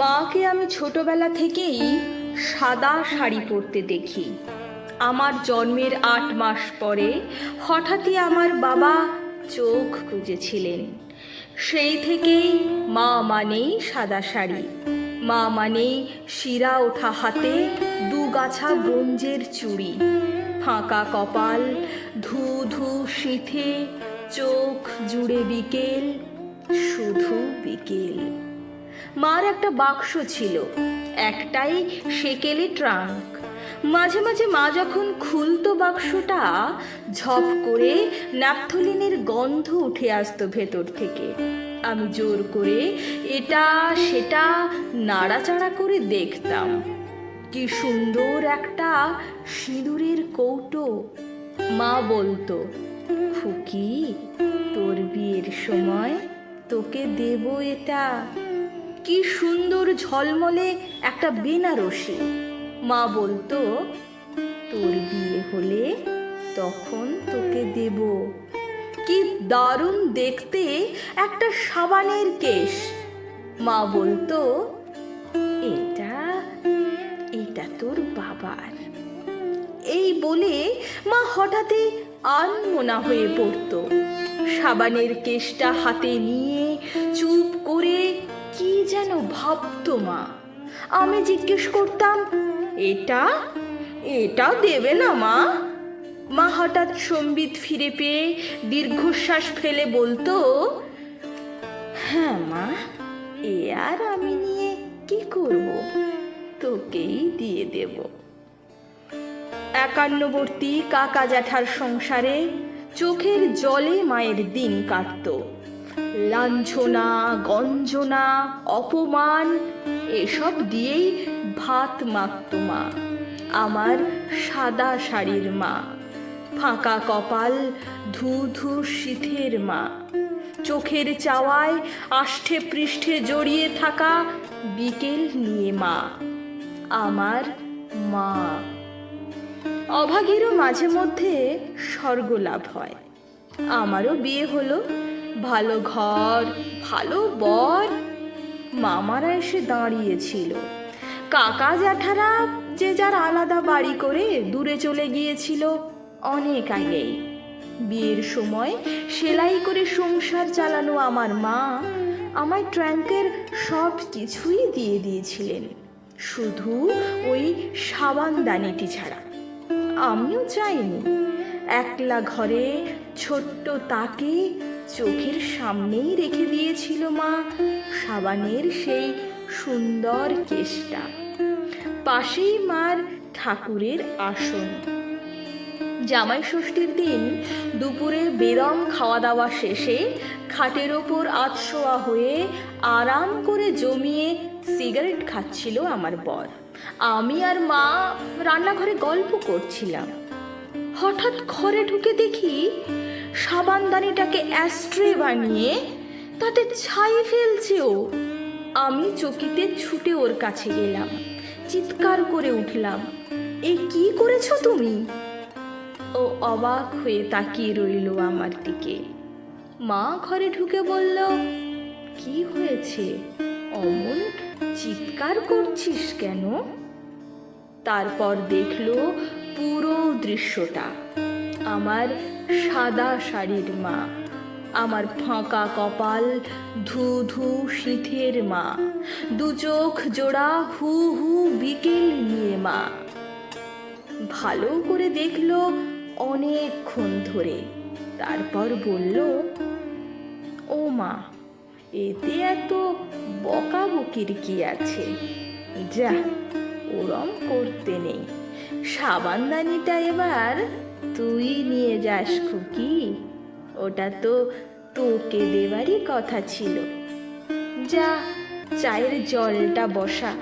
মাকে আমি ছোটবেলা থেকেই সাদা শাড়ি পরতে দেখি। আমার জন্মের আট মাস পরে হঠাৎই আমার বাবা চোখ খুঁজেছিলেন। সেই থেকেই মা মানেই সাদা শাড়ি। মা মানেই শিরা ওঠা হাতে দু গাছা ব্রোঞ্জের চুড়ি। ফাঁকা কপাল ধু ধু শীথে চোখ জুড়ে বিকেল, শুধু বিকেল। মার একটা বাক্স ছিল। একটাই সেকেলে ট্রাঙ্ক। মাঝে মাঝে মা যখন খুলতো বাক্সটা, ঝপ করে ন্যাপথলিনের গন্ধ উঠে আসতো ভেতর থেকে। আমি জোর করে এটা, সেটা নাড়াচাড়া করে দেখতাম। কি সুন্দর একটা সিঁদুরের কৌটো। মা বলতো খুকি তোর বিয়ের সময় তোকে দেব এটা। কি সুন্দর ঝলমলে একটা বেনারসি। মা বলতো, তোর বিয়ে হলে তখন তোকে দেব। কি দারুণ দেখতে একটা সাবানের কেশ। মা বলতো, এটা এটা তোর বাবার। এই বলে মা হঠাৎই আনমোনা হয়ে পড়তো। সাবানের কেশটা হাতে নিয়ে চুপ করে কি যেন ভাবতো মা। আমি জিজ্ঞেস করতাম, এটা? এটা দেবে না মা? মা হঠাৎ সম্বিত ফিরে পেয়ে দীর্ঘশ্বাস ফেলে বলতো হ্যাঁ মা, এ আর আমি নিয়ে কি করব? তোকেই দিয়ে দেবো। একান্নবর্তী কাকা জ্যাঠার সংসারে চোখের জলে মায়ের দিন কাটত। লাঞ্ছনা, গঞ্জনা, অপমান, এসব দিয়েই ভাত মাখত মা, আমার সাদা শাড়ির মা, ফাঁকা কপাল ধু ধু শীতের মা। চোখের চাওয়ায় আষ্ঠে পৃষ্ঠে জড়িয়ে থাকা বিকেল নিয়ে মা, আমার মা। অভাগীরও মাঝে মধ্যে স্বর্গ লাভ হয়। আমারও বিয়ে হলো। ভালো ঘর, ভালো বর। মামারা এসে দাঁড়িয়েছিল। কাকা জ্যাঠারা যে যার আলাদা বাড়ি করে দূরে চলে গিয়েছিল অনেক আগেই। বিয়ের সময় সেলাই করে সংসার চালানো আমার মা আমায় ট্র্যাঙ্কের সব কিছুই দিয়ে দিয়েছিলেন। শুধু ওই সাবানদানিটি ছাড়া। আমিও চাইনি একলা ঘরে ছোট্ট তাকে চোখের সামনেই রেখে দিয়েছিল মা সাবানের সেই সুন্দর কেশটা। পাশেই মার ঠাকুরের আসন। জামাই ষষ্ঠীর দিন দুপুরে বেদম খাওয়া দাওয়া শেষে খাটের ওপর আতশোয়া হয়ে আরাম করে জমিয়ে সিগারেট খাচ্ছিল আমার বর। আমি আর মা রান্নাঘরে গল্প করছিলাম। হঠাৎ ঘরে ঢুকে দেখি সাবানদানিটাকে অ্যাস্ট্রে বানিয়ে তাতে ছাই ফেলছে ও। আমি চকিতে ছুটে ওর কাছে গেলাম। চিৎকার করে উঠলাম, এ কি করেছ তুমি? ও অবাক হয়ে তাকিয়ে রইল আমার দিকে। মা ঘরে ঢুকে বলল, কি হয়েছে? অমন চিৎকার করছিস কেন? তারপর দেখল পুরো দৃশ্যটা। আমার সাদা শাড়ির মা, আমার ফাঁকা কপাল ধু ধু শীতের মা, দু চোখ জোড়া হু হু বিকেল নিয়ে মা। ভালো করে দেখল অনেকক্ষণ ধরে। তারপর বলল, ও মা, এতে এত বকাবকির কি আছে? যা, ওরম করতে নেই। সাবানদানিটা এবার তুই নিয়ে যাস খুকি। ওটা তো তোকে দেবারই কথা ছিল। যা, চায়ের জলটা বসা।